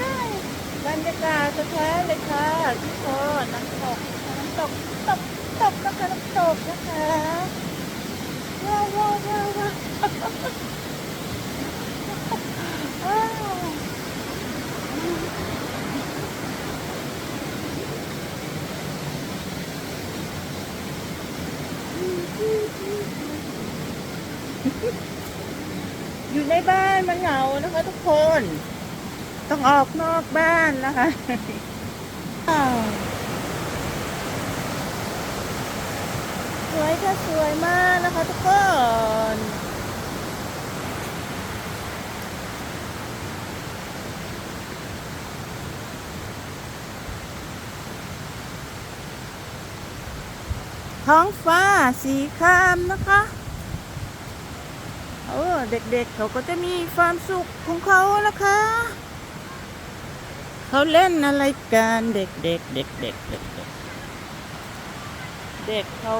ได้บรรยากาศสะท้เลยค่ะทุกคนน้ำตกน้ำตกตกตกนะคะน้ำตกนะคะว้าวว้าวว้าวว้าวว้าวอยู่ในบ้านมันเหงานะคะทุกคน ต้องออกนอกบ้านนะคะสวยค่ะสวยมากนะคะทุกคนท้องฟ้าสีครามนะคะเออเด็กๆเขาก็จะมีความสุขของเขานะคะ เขาเล่นอะไรกันเด็กเด็กเด็กเด็กเด็กเด็กเด็กเขา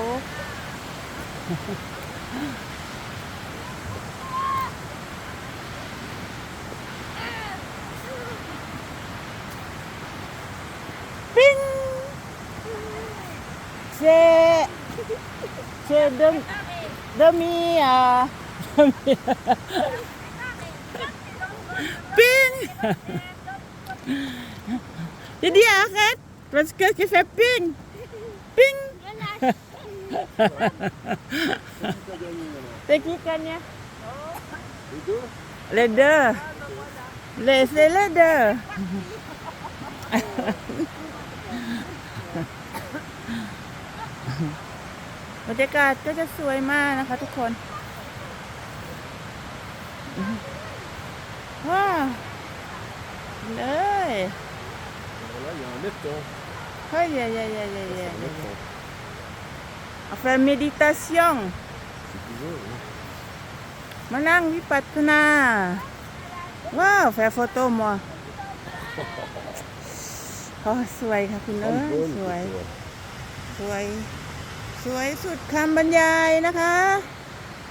ปิ้งเจเจเดมเดมีอะปิ้ง Jadi akad Parce que tu fais ping Ping Tekikannya Itu? Les deux Les c'est les deux บรรยากาศก็จะสวยมากนะคะทุกคนว้าวเลย Voilà, il y a un lefton. เฮ้ยเย่เย่เย่เย่เย่ Un lefton. à faire méditation Si tu veux. oui. มานั่งวิปัสสนา ว้าว แฟร์โฟโต้มัวโอ้สวยค่ะคุณเอ้ย Bonne, สวย c'est toi. สวย สวยสุดคำบรรยายนะคะ